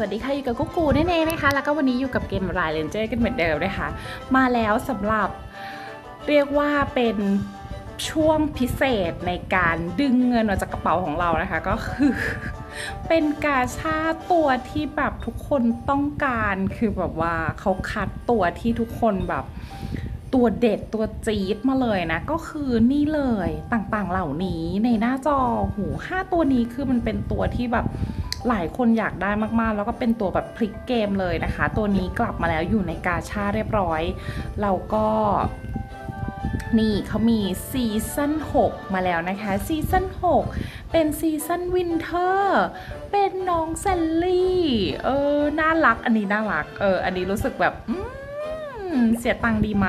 วัสดีค่ะอยู่กับกุ๊กกูนั่นเองนะคะ แล้วก็วันนี้อยู่กับเกมรายเลนเจอร์กันเหมือนเดิมนะคะ มาแล้วสำหรับเรียกว่าเป็นช่วงพิเศษในการดึงเงินออกจากกระเป๋าของเรานะคะ ก็คือ เป็นกาชาตัวที่แบบทุกคนต้องการคือแบบว่าเขาคัดตัวที่ทุกคนแบบตัวเด็ดตัวจี๊ดมาเลยนะ ก็คือนี่เลยต่างๆเหล่านี้ในหน้าจอหูห้าตัวนี้คือมันเป็นตัวที่แบบ หลายคนอยากได้มากๆ แล้วก็เป็นตัวแบบพลิกเกมเลยนะคะ ตัวนี้กลับมาแล้วอยู่ในกาชาเรียบร้อย เราก็นี่เขามีซีซั่น6 มาแล้วนะคะซีซั่น6 เป็นซีซั่นวินเทอร์เป็นน้องแซลลี่เออน่ารักอันนี้น่ารักเอออันนี้รู้สึกแบบอืมเสียตังค์ดีไหม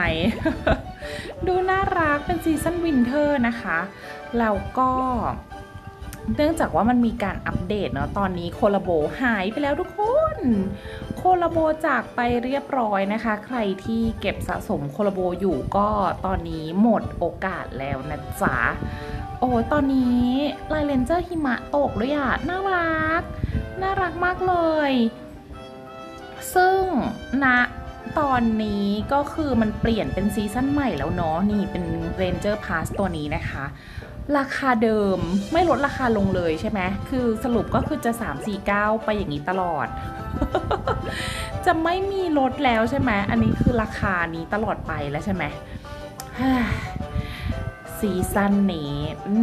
ดูน่ารักเป็นซีซั่นวินเทอร์นะคะ แล้วก็ เนื่องจากว่ามันมีการอัปเดตเนาะตอนนี้โคลาโบหายไปแล้วทุกคน โคลาโบจากไปเรียบร้อยนะคะ ใครที่เก็บสะสมโคลาโบอยู่ก็ตอนนี้หมดโอกาสแล้วนะจ๊ะโอ้ยตอนนี้ลายเลนเจอร์หิมะตกด้วยอะน่ารัก น่ารักมากเลย ซึ่งณตอนนี้ก็คือมันเปลี่ยนเป็นซีซั่นใหม่แล้วเนาะนี่เป็น Ranger Pass ตัวนี้นะคะ ราคาเดิมไม่ลดราคาลงเลยใช่ไหมคือสรุปก็คือจะ 3 4 9 ไปอย่างนี้ตลอด จะไม่มีลดแล้วใช่ไหมอันนี้คือราคานี้ตลอดไปแล้วใช่ไหมฮ่าซีซั่นนี้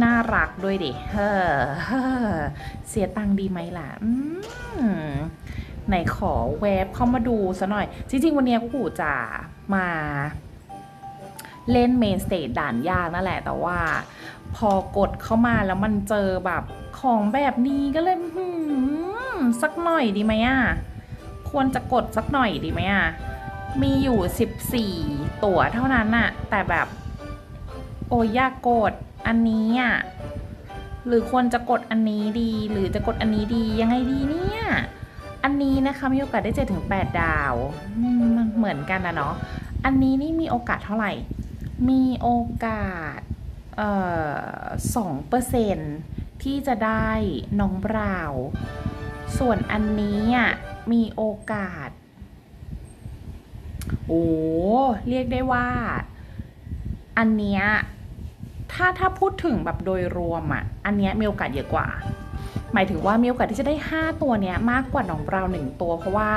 น่ารักด้วยดิเฮ้อเสียตังค์ดีไหมล่ะไหนขอแวบเข้ามาดูซะหน่อย จริง ๆ วันนี้กูกูจะมาเล่นเมนสเตจด่านยากนั่นแหละ แต่ว่า พอกดเข้ามาแล้วมันเจอแบบของแบบนี้ก็เลยสักหน่อยดีไหมอะ ควรจะกดสักหน่อยดีไหมอะ มีอยู่ 14 ตั๋วเท่านั้นน่ะแต่แบบ โอ้ยากกดอันนี้อะ หรือควรจะกดอันนี้ดี หรือจะกดอันนี้ดียังไงดีเนี่ย อันนี้นะคะมีโอกาสได้7ถึง8ดาวมันเหมือนกันนะเนาะ อันนี้นี่มีโอกาสเท่าไหร่ มีโอกาส สองเปอร์เซนที่จะได้น้องบราว ส่วนอันนี้มีโอกาส โอ้เรียกได้ว่า อันเนี้ยถ้าถ้าพูดถึงแบบโดยรวมอะ อันเนี้ยมีโอกาสเยอะกว่า หมายถึงว่ามีโอกาสที่จะได้ 5 ตัวเนี้ยมากกว่าน้องบราวหนึ่งตัว เพราะว่า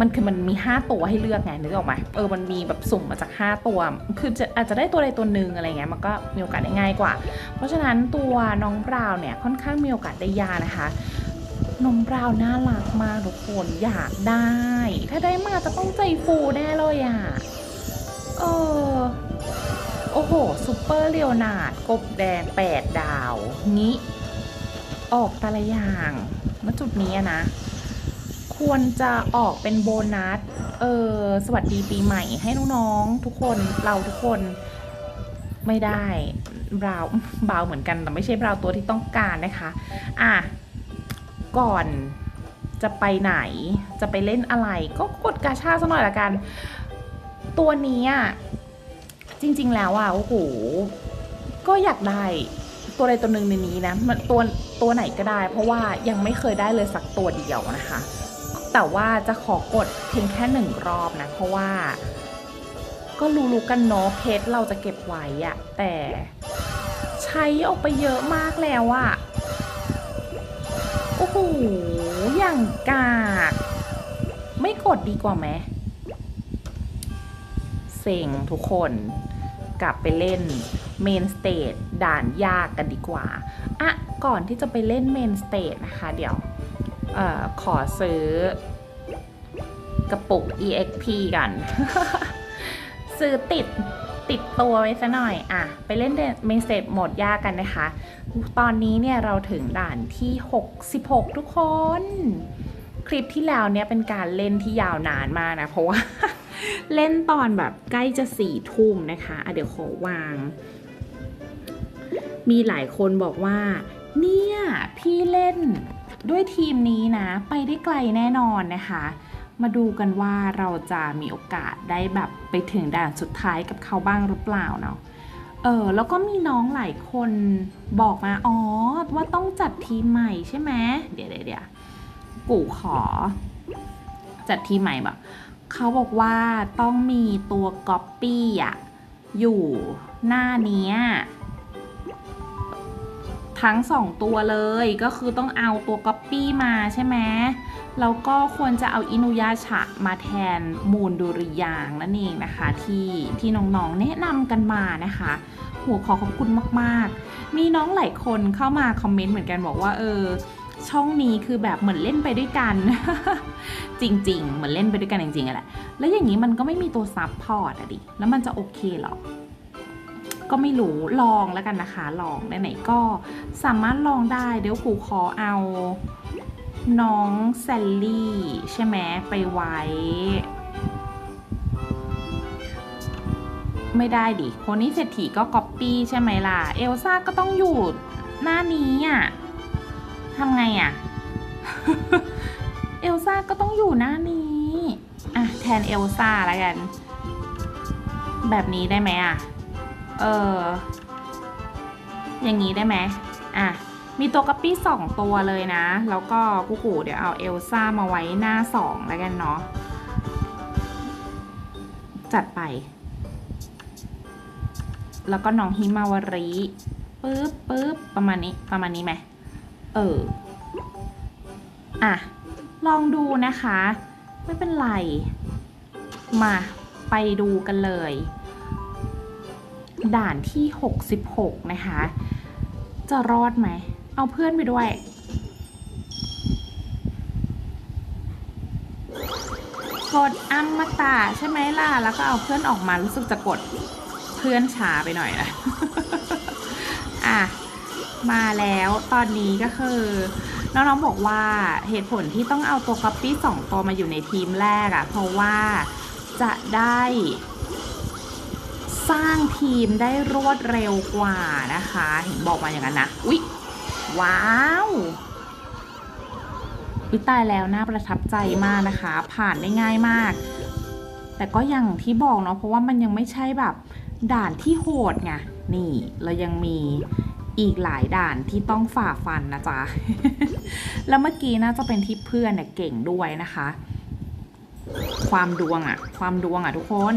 มันคือมันมี 5 ตัวให้เลือกไงนึกออกไหมเออมันมีแบบสุ่มมาจาก 5 ตัว คือจะอาจจะได้ตัวใดตัวหนึ่งอะไรเงี้ยมันก็มีโอกาสได้ง่ายกว่า เพราะฉะนั้นตัวน้องบราว์เนี่ยค่อนข้างมีโอกาสได้ยากนะคะน้องบราวน์น่ารักมากทุกคนอยากได้ ถ้าได้มาจะต้องใจฟูแน่เลยอะเออโอ้โหซูเปอร์เลียวนาดกบแดง8ดาว งี้ ออกแต่ละอย่างณจุดนี้นะ ควรจะออกเป็นโบนัส เออ สวัสดีปีใหม่ให้น้องๆ ทุกคน เราทุกคน ไม่ได้บราวบราวเหมือนกัน แต่ไม่ใช่บราวตัวที่ต้องการนะคะ อะ ก่อนจะไปไหน จะไปเล่นอะไร ก็กดกาชาสักหน่อยละกัน ตัวนี้อะ จริง ๆ แล้วอะ โอ้โห ก็อยากได้ตัวใดตัวหนึ่งในนี้นะมันตัวตัวไหนก็ได้ เพราะว่ายังไม่เคยได้เลยสักตัวเดียวนะคะ แต่ว่าจะขอกดเพียงแค่หนึ่งรอบนะ เพราะว่า ก็รู้ๆกันเนาะเพชรเราจะเก็บไว้อะแต่ใช้ออกไปเยอะมากแล้วอะโอ้โห อย่างกาก ไม่กดดีกว่าไหมเซ็งทุกคนกลับไปเล่นเมนสเตจด่านยากกันดีกว่า อะ ก่อนที่จะไปเล่นเมนสเตจนะคะ เดี๋ยว ออขอซื้อกระปุก EXP กัน ซื้อติดติดตัวไว้ซะหน่อยอะ ไปเล่นเมสเตจโหมดยากกันนะคะ ตอนนี้เนี่ยเราถึงด่านที่ 66 ทุกคน คลิปที่แล้วเนี่ยเป็นการเล่นที่ยาวนานมากนะ เพราะว่า เล่นตอนแบบใกล้จะสี่ทุ่มนะคะอะเดี๋ยวขอวาง มีหลายคนบอกว่า เนี่ย พี่เล่น ด้วยทีมนี้นะ ไปได้ไกลแน่นอนนะคะ มาดูกันว่าเราจะมีโอกาสได้แบบไปถึงด่านสุดท้ายกับเขาบ้างหรือเปล่าเนาะเออแล้วก็มีน้องหลายคนบอกมา อ๋อ ว่าต้องจัดทีมใหม่ใช่ไหมเดี๋ยวเดี๋ยวเดี๋ยวกูขอ จัดทีมใหม่แบบเขาบอกว่าต้องมีตัวก๊อปปี้อะอยู่หน้านี้ ทั้งสองตัวเลยก็คือต้องเอาตัวก๊อปปี้มาใช่ไหมแล้วก็ควรจะเอาอินุยาชะมาแทนมูลดุริยางนั่นเองนะคะ ที่ที่น้องๆแนะนำกันมานะคะหัวขอขอบคุณมากๆ มีน้องหลายคนเข้ามาคอมเมนต์เหมือนกันบอกว่าเออช่องนี้คือแบบเหมือนเล่นไปด้วยกัน จริง ๆ เหมือนเล่นไปด้วยกันจริงๆแหละแล้วอย่างนี้มันก็ไม่มีตัวซับพอร์ตอะดิแล้วมันจะโอเคหรอ ก็ไม่รู้ลองแล้วกันนะคะ ลองไหนๆก็สามารถลองได้ เดี๋ยวครูขอเอาน้องแซลลี่ ใช่ไหมไปไว้ ไม่ได้ดิคนนี้เศรษฐีก็ก๊อปปี้ใช่ไหมล่ะ เอลซ่าก็ต้องอยู่หน้านี้อะทำไงอะ เอลซ่าก็ต้องอยู่หน้านี้ อะ แทนเอลซ่าแล้วกัน แบบนี้ได้ไหมอะ เอออย่างนี้ได้ไหมอะมีตัวกัปปี้สองตัวเลยนะ แล้วก็กูกูเดี๋ยวเอาเอลซ่ามาไว้หน้าสองแล้วกันเนาะจัดไป แล้วก็น้องฮิมาวาริปึ๊บปึ๊บประมาณนี้ประมาณนี้ไหมเอออะลองดูนะคะ ไม่เป็นไร มาไปดูกันเลย ด่านที่ 66 นะคะ จะรอดไหม เอาเพื่อนไปด้วย กดอัมมตะใช่ไหมล่ะ แล้วก็เอาเพื่อนออกมารู้สึกจะกดเพื่อนช้าไปหน่อยนะ อะ มาแล้วตอนนี้ก็คือน้องๆบอกว่าเหตุผลที่ต้องเอาตัวก๊อปปี้สองตัวมาอยู่ในทีมแรกอะ่ะเพราะว่าจะได้ สร้างทีมได้รวดเร็วกว่านะคะ เห็นบอกมาอย่างนั้นนะอุ๊ยว้าววิตายแล้วน่าประทับใจมากนะคะ ผ่านได้ง่ายมาก แต่ก็อย่างที่บอกเนาะเพราะว่ามันยังไม่ใช่แบบด่านที่โหดไงนี่ เรายังมีอีกหลายด่านที่ต้องฝ่าฟันนะจ๊ะ แล้วเมื่อกี้น่าจะเป็นที่เพื่อนเนี่ยเก่งด้วยนะคะ ความดวงอะความดวงอะทุกคน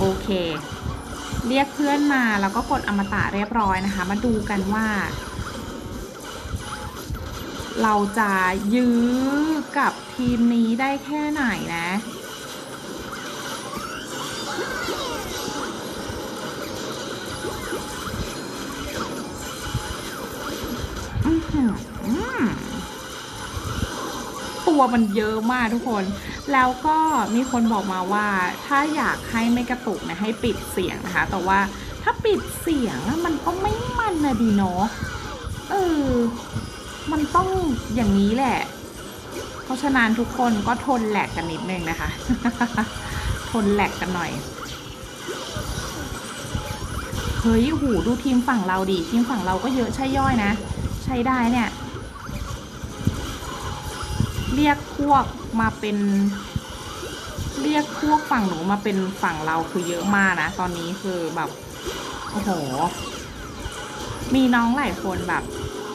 โอเค เรียกเพื่อนมาแล้วก็กดอมตะเรียบร้อยนะคะ มาดูกันว่า เราจะยื้อกับทีมนี้ได้แค่ไหนนะอื้ม ตัวมันเยอะมากทุกคน แล้วก็มีคนบอกมาว่า ถ้าอยากให้ไม่กระตุกนะให้ปิดเสียงนะคะ แต่ว่าถ้าปิดเสียงมันก็ไม่มันนะดีเนาะเออ มันต้องอย่างนี้แหละ เพราะฉะนั้นทุกคนก็ทนแหลกกันนิดนึงนะคะ ทนแหลกกันหน่อยเฮ้ยหูดูทีมฝั่งเราดิทีมฝั่งเราก็เยอะใช่ย่อยนะ ใช้ได้เนี่ย เรียกพวกมาเป็น เรียกพวกฝั่งหนูมาเป็นฝั่งเราคือเยอะมากนะ ตอนนี้คือแบบโอ้โห มีน้องหลายคนแบบ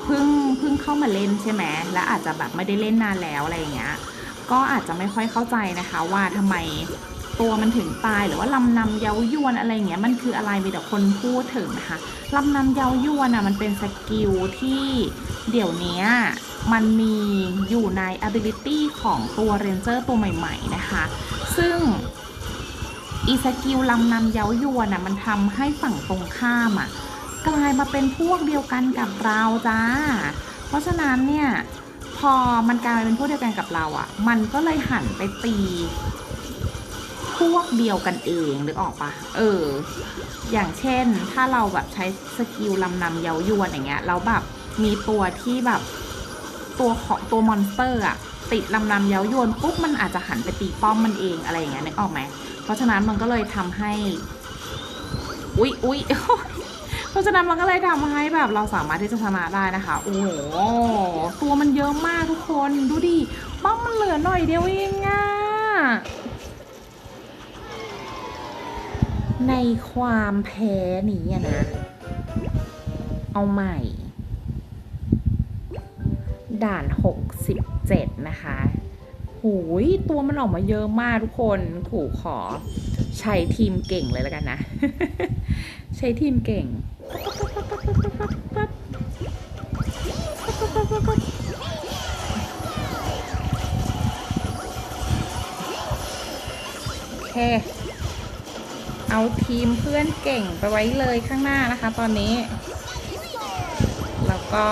เพิ่งเพิ่งเข้ามาเล่นใช่ไหมและอาจจะแบบไม่ได้เล่นนานแล้วอะไรอย่างเงี้ย ก็อาจจะไม่ค่อยเข้าใจนะคะ ว่าทำไม ตัวมันถึงตายหรือว่าลำนำเย้ายวนอะไรเงี้ยมันคืออะไรมีแต่คนพูดถึงนะคะลำนำเย้ายวนอะมันเป็นสกิลที่เดี๋ยวนี้มันมีอยู่ใน ability ของตัวเรนเจอร์ตัวใหม่ๆนะคะ ซึ่งอีสกิลลำนำเย้ายวนอะมันทำให้ฝั่งตรงข้ามอะกลายมาเป็นพวกเดียวกันกับเราจ้า เพราะฉะนั้นเนี่ยพอมันกลายเป็นพวกเดียวกันกับเราอะ่ะ มันก็เลยหันไปตี พวกเดียวกันเองหรือออกปะเออ อย่างเช่นถ้าเราแบบใช้สกิลลำนำเย้ายวนอย่างเงี้ยแล้วแบบมีตัวที่แบบตัวของตัวมอนสเตอร์อะติดลำนำเย้ายวนปุ๊บมันอาจจะหันไปตีป้อมมันเองอะไรอย่างเงี้ยนึกออกไหมเพราะฉะนั้นมันก็เลยทำให้ อุ๊ยอุ๊ยเพราะฉะนั้นมันก็เลยทำให้แบบเราสามารถที่จะชนะได้นะคะ โอ้โหตัวมันเยอะมากทุกคนดูดิป้อมมันเหลือหน่อยเดียวเองอะ ในความแพ้นี้อะนะ เอาใหม่ ด่าน 67 นะคะหูยตัวมันออกมาเยอะมากทุกคนขู่ขอ ใช้ทีมเก่งเลยแล้วกันนะ ใช้ทีมเก่ง โอเค เอาทีมเพื่อนเก่งไปไว้เลยข้างหน้านะคะ ตอนนี้ แล้วก็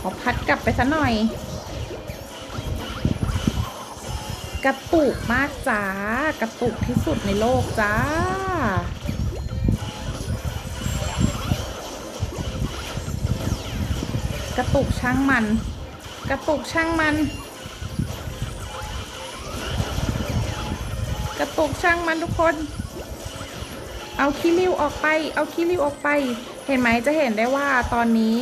ขอพัดกลับไปสัหน่อย กระตุกมากจ้ากระตุกที่สุดในโลกจ้ากระตุกช่างมัน กระตุกช่างมัน ตกช่างมันทุกคน เอาคีริวออกไป เอาคีริวออกไป เห็นไหมจะเห็นได้ว่าตอนนี้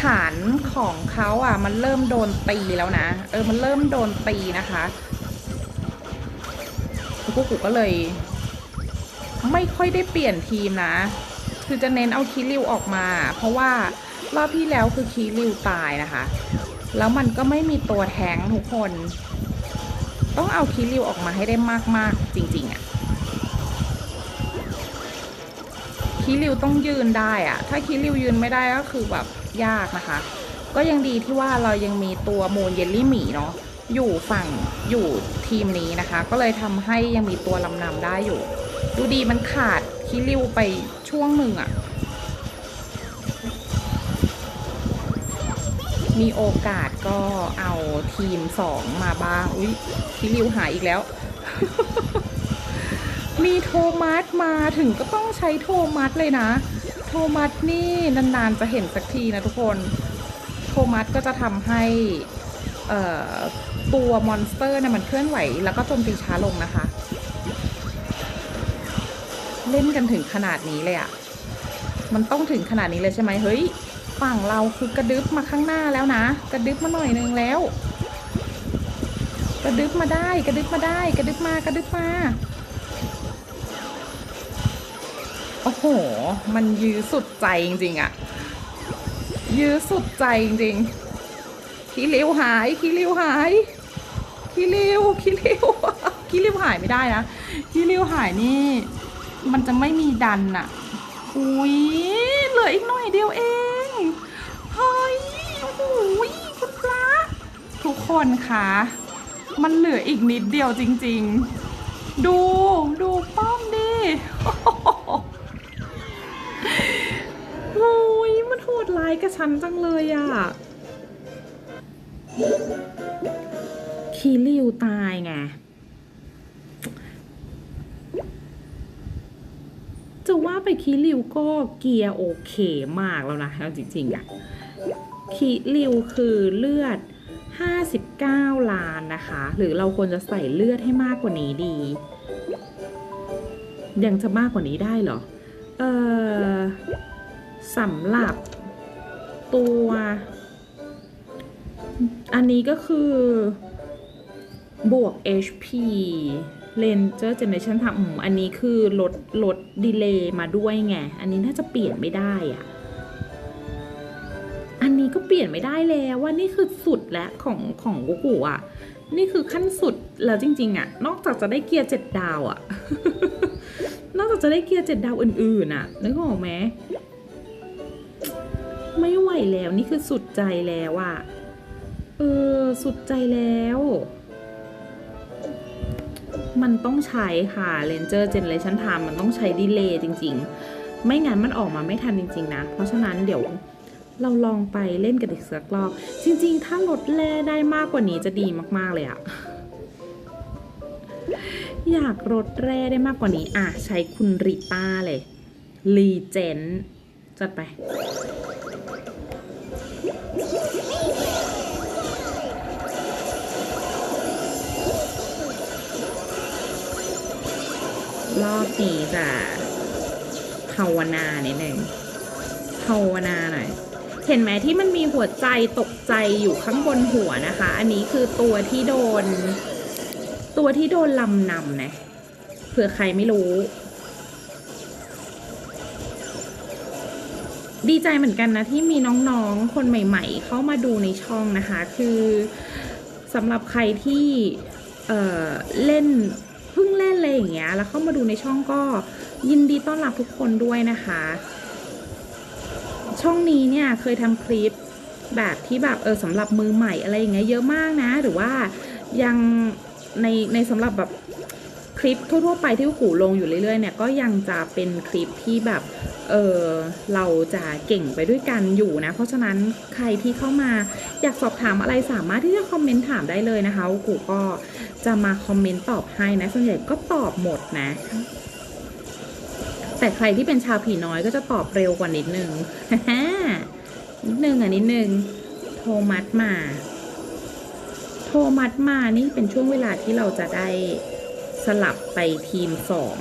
ฐานของเขาอะ มันเริ่มโดนตีแล้วนะ เออ มันเริ่มโดนตีนะคะคุกกุก็เลย ไม่ค่อยได้เปลี่ยนทีมนะ คือจะเน้นเอาคีริวออกมา เพราะว่ารอบที่แล้วคือคีริวตายนะคะ แล้วมันก็ไม่มีตัวแทงทุกคน ต้องเอาคีริวออกมาให้ได้มากๆจริงๆอะ่ะคีริวต้องยืนได้อะ่ะ ถ้าคีริวยืนไม่ได้ก็คือแบบยากนะคะ ก็ยังดีที่ว่าเรายังมีตัวโมนเยลลี่หมีเนาะอยู่ฝั่งอยู่ทีมนี้นะคะ ก็เลยทำให้ยังมีตัวลำนำได้อยู่ ดูดีมันขาดคีริวไปช่วงหนึ่งอะ่ะ มีโอกาสก็เอาทีมสองมาบ้าง อุ๊ยคิริวหายอีกแล้ว มีโทมัสมาถึงก็ต้องใช้โทมัสเลยนะ โทมัสนี่นานๆจะเห็นสักทีนะทุกคน โทมัสก็จะทำให้ตัวมอนสเตอร์เนี่ยมันเคลื่อนไหว แล้วก็โจมตีช้าลงนะคะ เล่นกันถึงขนาดนี้เลยอะมันต้องถึงขนาดนี้เลยใช่ไหมเฮ้ย ฝั่งเราคือกระดึบมาข้างหน้าแล้วนะ กระดึบมาหน่อยนึงแล้ว กระดึบมาได้กระดึบมาได้ กระดึบมากระดึบมาโอ้โห มันยื้อสุดใจจริงๆอะยื้อสุดใจจริงๆขี้ริ้วหายขี้ริ้วหายขี้ริ้วขี้ริ้วขี้ริ้วหายไม่ได้นะขี้ริ้วหายนี่ มันจะไม่มีดันอะอุ้ยเหลืออีกหน่อยเดียวเอง เฮ้ย โอ้โหคุณพระทุก คนคะมันเหลืออีกนิดเดียวจริง ๆ ดูดูป้อมดิโอ้ยมันโหดร้ายกับฉันจังเลยอะคีริวตายไงจะว่าไปคีริวก็เกียร์โอเคมากแล้วนะเอาจริงๆอะคีริวคือเลือด 59 ล้านนะคะ หรือเราควรจะใส่เลือดให้มากกว่านี้ดี ยังจะมากกว่านี้ได้เหรอ เออสำหรับตัว อันนี้ก็คือบวก HP Ranger Generation ทำอืมอันนี้คือลดลดดีเลย์มาด้วยไง อันนี้น่าจะเปลี่ยนไม่ได้อะ ก็เปลี่ยนไม่ได้แล้วว่านี่คือสุดแล้วของของกูกูอะ นี่คือขั้นสุดแล้วจริง ๆ อะ นอกจากจะได้เกียร์เจ็ดดาวอะ นอกจากจะได้เกียร์เจ็ดดาวอื่นๆอะนึกออกไหมไม่ไหวแล้วนี่คือสุดใจแล้วอะ เออ สุดใจแล้ว มันต้องใช้ค่ะ Ranger Generation Time มันต้องใช้ดีเลย์จริง ๆ ไม่งั้นมันออกมาไม่ทันจริง ๆ นะ เพราะฉะนั้นเดี๋ยว เราลองไปเล่นกันอีกสักรอบ จริงๆ ถ้าลดแร่ได้มากกว่านี้จะดีมากๆเลยอะอยากลดแร่ได้มากกว่านี้ อะ ใช้คุณริต้าเลยรีเจนจัดไป รอบนี้จะภาวนานิดนึงภาวนาหน่อย เห็นไหมที่มันมีหัวใจตกใจอยู่ข้างบนหัวนะคะ อันนี้คือตัวที่โดน ตัวที่โดนลำนำนะเผื่อใครไม่รู้ ดีใจเหมือนกันนะที่มีน้องๆคนใหม่ ๆ เข้ามาดูในช่องนะคะ คือสำหรับใครที่เเล่นเพิ่งเล่นอะไรอย่างเงี้ยแล้วเข้ามาดูในช่องก็ยินดีต้อนรับทุกคนด้วยนะคะ ช่องนี้เนี่ยเคยทำคลิปแบบที่แบบเออสำหรับมือใหม่อะไรอย่างเงี้ยเยอะมากนะ หรือว่ายังในในสำหรับแบบคลิปทั่วๆไปที่กูลงอยู่เรื่อยๆเนี่ยก็ยังจะเป็นคลิปที่แบบเออเราจะเก่งไปด้วยกันอยู่นะ เพราะฉะนั้นใครที่เข้ามาอยากสอบถามอะไรสามารถที่จะคอมเมนต์ถามได้เลยนะคะกูก็จะมาคอมเมนต์ตอบให้นะส่วนใหญ่ก็ตอบหมดนะ แต่ใครที่เป็นชาวผีน้อยก็จะตอบเร็วกว่านิดนึงนิดนึงอะนิดนึง โทมัสมา โทมัสมานี่เป็นช่วงเวลาที่เราจะได้สลับไปทีมสอง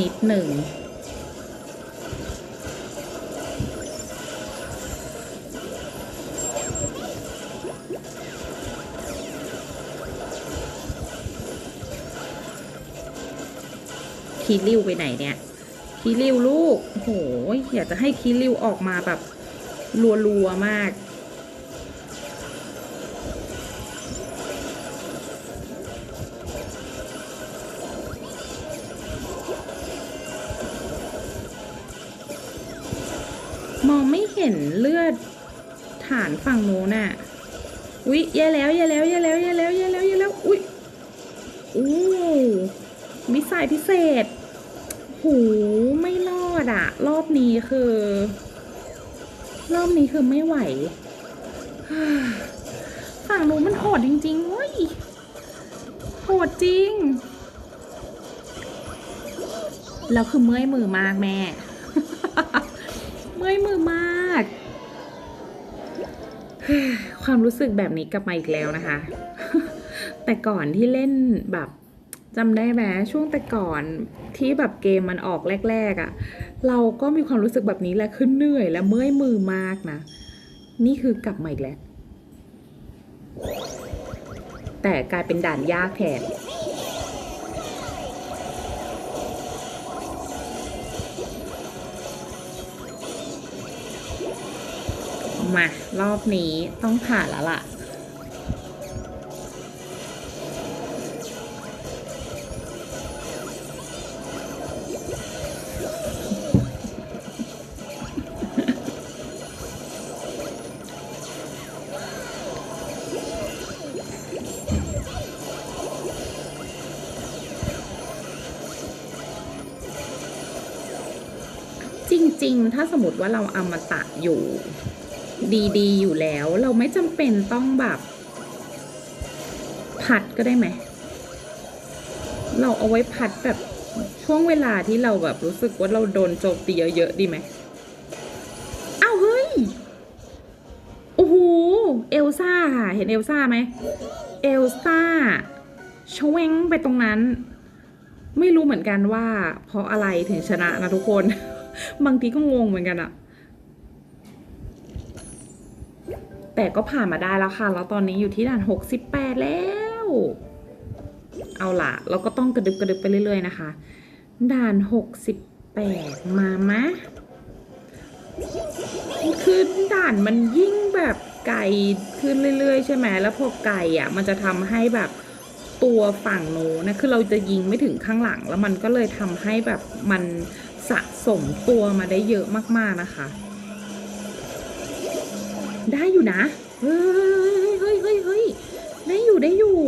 นิดหนึ่ง คีริวไปไหนเนี่ย คีริวลูกโหอยากจะให้คีริวออกมาแบบรัวๆมากมองไม่เห็นเลือดฐานฝั่งโน้นน่ะอุ๊ยแย่แล้วแย่แล้วแย่แล้วแย่แล้วแย่แล้วแย่แล้ว อุ๊ยอู้มิสไซล์พิเศษ ไม่รอดอะรอบนี้คือ รอบนี้คือไม่ไหวฝั่งนู้นมันโหดจริงๆเว้ยโหดจริง แล้วคือเมื่อยมือมากแม่ เมื่อยมือมาก ความรู้สึกแบบนี้กลับมาอีกแล้วนะคะ แต่ก่อนที่เล่นแบบ จำได้ไหมช่วงแต่ก่อนที่แบบเกมมันออกแรกๆอะ่ะ เราก็มีความรู้สึกแบบนี้แหละคือเหนื่อยและเมื่อยมือมากนะ นี่คือกลับมาอีกแล้ว แต่กลายเป็นด่านยากแทนมารอบนี้ต้องผ่านแล้วล่ะ ริง ๆ ถ้าสมมติว่าเราเอามาตะอยู่ดีๆ อยู่แล้ว เราไม่จำเป็นต้องแบบผัดก็ได้ไหม เราเอาไว้ผัดแบบช่วงเวลาที่เราแบบรู้สึกว่าเราโดนโจมตีเยอะๆดีไหมอ้าวเฮ้ย โอ้โห เอลซ่าค่ะ เห็นเอลซ่าไหม เอลซ่าชเวงไปตรงนั้น ไม่รู้เหมือนกันว่า เพราะอะไรถึงชนะนะทุกคน บางทีก็งงเหมือนกันอะแต่ก็ผ่านมาได้แล้วค่ะ แล้วตอนนี้อยู่ที่ด่านหกสิบแปดแล้ว เอาล่ะ เราก็ต้องกระดึบกระดึบไปเรื่อยๆนะคะ ด่านหกสิบแปดมามะคือด่านมันยิ่งแบบไกลขึ้นเรื่อยๆ ใช่ไหม แล้วพอไกลอะ มันจะทำให้แบบตัวฝั่งโน้นนะ คือเราจะยิงไม่ถึงข้างหลัง แล้วมันก็เลยทำให้แบบมัน สะสมตัวมาได้เยอะมากๆนะคะ ได้อยู่นะ เฮ้ยเฮ้ยเฮ้ยเฮ้ยได้อยู่ได้อยู่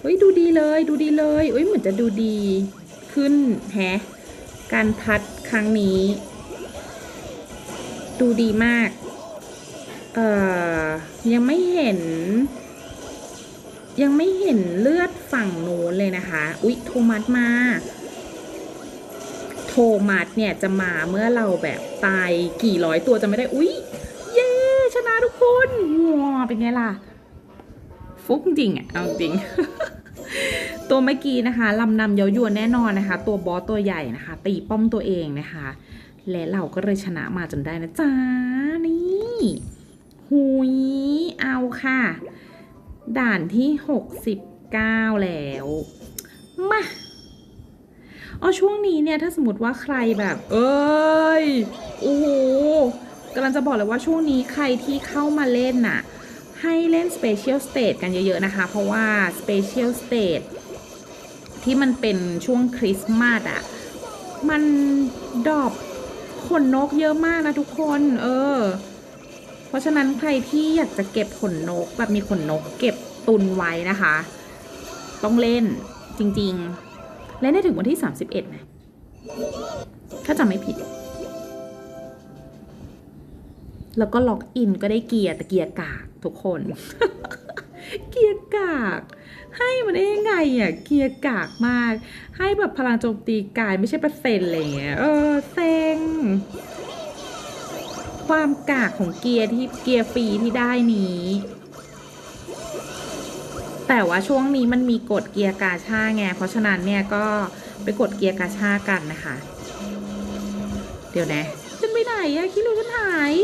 เฮ้ยดูดีเลยดูดีเลยเอ้ยเหมือนจะดูดีขึ้นแฮะ การพัดครั้งนี้ ดูดีมาก เอ่อ ยังไม่เห็น ยังไม่เห็นเลือดฝั่งโน้นเลยนะคะ อุ๊ย โทมัสมา โทมัสเนี่ยจะมาเมื่อเราแบบตายกี่ร้อยตัวจะไม่ได้ อุ๊ย เย้ ชนะทุกคนว้าเป็นไงล่ะ ฟุกจริงอะเอาจริง ตัวเมื่อกี้นะคะลำนำเย้ายวนแน่นอนนะคะ ตัวบอสตัวใหญ่นะคะ ตีป้อมตัวเองนะคะ และเราก็เลยชนะมาจนได้นะจ๊ะ นี่หุยเอาค่ะ ด่านที่ 69 แล้ว มา อ๋อช่วงนี้เนี่ยถ้าสมมติว่าใครแบบ เอ้ยโอ้โหกำลังจะบอกเลยว่าช่วงนี้ใครที่เข้ามาเล่นน่ะ ให้เล่น Special Stage กันเยอะๆนะคะ เพราะว่า Special Stage ที่มันเป็นช่วงคริสต์มาสอะ มันดอปขนนกเยอะมากนะทุกคน เออ เพราะฉะนั้นใครที่อยากจะเก็บขนนกแบบมีขนนกเก็บตุนไว้นะคะ ต้องเล่นจริง ๆ เล่นได้ถึงวันที่ 31นะถ้าจำไม่ผิด แล้วก็ล็อกอินก็ได้เกียร์แต่เกียร์กากทุกคน เกียร์กาก ให้มันได้ยังไงอะเกียร์กากมาก ให้แบบพลังโจมตีกายไม่ใช่เปอร์เซ็นต์อะไรเงี้ยเออเซ็งความกากของเกียร์ที่เกียร์ฟรีที่ได้นี้ แต่ว่าช่วงนี้มันมีกดเกียร์กาชาไง เพราะฉะนั้นเนี่ยก็ไปกดเกียร์กาชากันนะคะ เดี๋ยวนะฉันไปไหนอะคีริวฉันหาย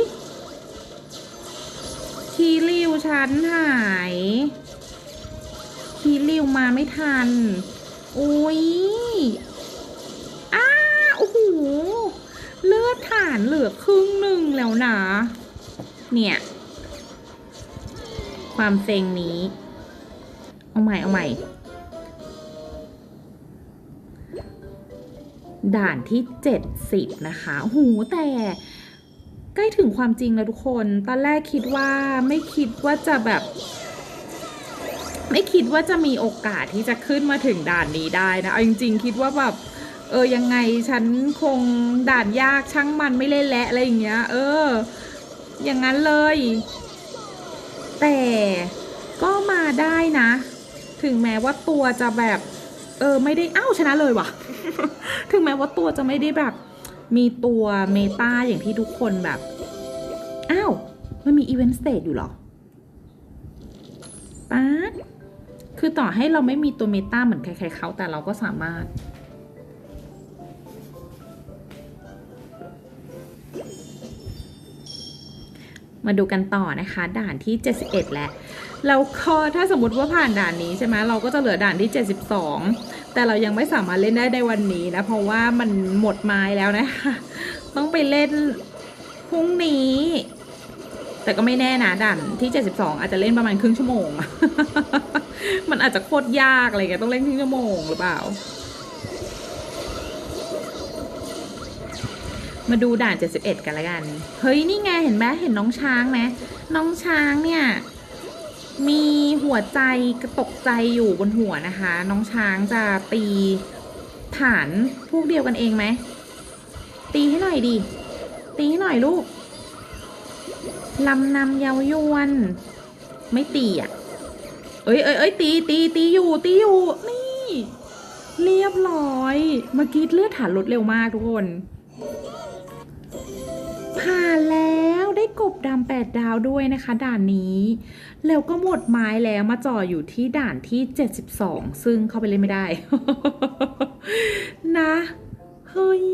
คีริวฉันหายคีริวมาไม่ทัน อุ้ยอ้าโอ้โห เลือดฐานเหลือครึ่งหนึ่งแล้วนะ เนี่ย ความเซ็งนี้ เอาใหม่เอาใหม่ ด่านที่ 70 นะคะโอ้โหูแต่ใกล้ถึงความจริงแล้วทุกคน ตอนแรกคิดว่าไม่คิดว่าจะแบบ ไม่คิดว่าจะมีโอกาสที่จะขึ้นมาถึงด่านนี้ได้นะ เอาจริง ๆ คิดว่าแบบเออยังไงฉันคงด่านยากช่างมันไม่เล่นและอะไรอย่างเงี้ย เออ อย่างนั้นเลย แต่ก็มาได้นะ ถึงแม้ว่าตัวจะแบบเออไม่ได้อ้าวชนะเลยว่ะ ถึงแม้ว่าตัวจะไม่ได้แบบ มีตัวเมตาอย่างที่ทุกคนแบบ อ้าว มันมีอีเวนต์สเตจอยู่หรอป๊าคือต่อให้เราไม่มีตัวเมตาเหมือนใครๆเขาแต่เราก็สามารถ มาดูกันต่อนะคะ ด่านที่ 71 แล้ว แล้วก็ถ้าสมมติว่าผ่านด่านนี้ใช่ไหมเราก็จะเหลือด่านที่ 72 แต่เรายังไม่สามารถเล่นได้ในวันนี้นะ เพราะว่ามันหมดไม้แล้วนะคะ ต้องไปเล่นพรุ่งนี้ แต่ก็ไม่แน่นะด่านที่ 72 อาจจะเล่นประมาณครึ่งชั่วโมง มันอาจจะโคตรยากอะไรเงี้ยต้องเล่นครึ่งชั่วโมงหรือเปล่า มาดูด่าน 71 กันละกัน เฮ้ยนี่ไงเห็นไหมเห็นน้องช้างไหมน้องช้างเนี่ย มีหัวใจกระตกใจอยู่บนหัวนะคะ น้องช้างจะตีฐานพวกเดียวกันเองไหม ตีให้หน่อยดิ ตีให้หน่อยลูก ลำนำเยาวยวน ไม่ตีอะ เอ้ยเอ้ยเอ้ยตีตีตีอยู่ ตีอยู่ นี่ เรียบร้อย เมื่อกี้เลือดฐานลดเร็วมากทุกคน ผ่านแล้วได้กบดำแปดดาวด้วยนะคะ ด่านนี้ แล้วก็หมดไม้แล้วมาจ่ออยู่ที่ด่านที่ 72 ซึ่งเข้าไปเล่นไม่ได้ นะ เฮ้ย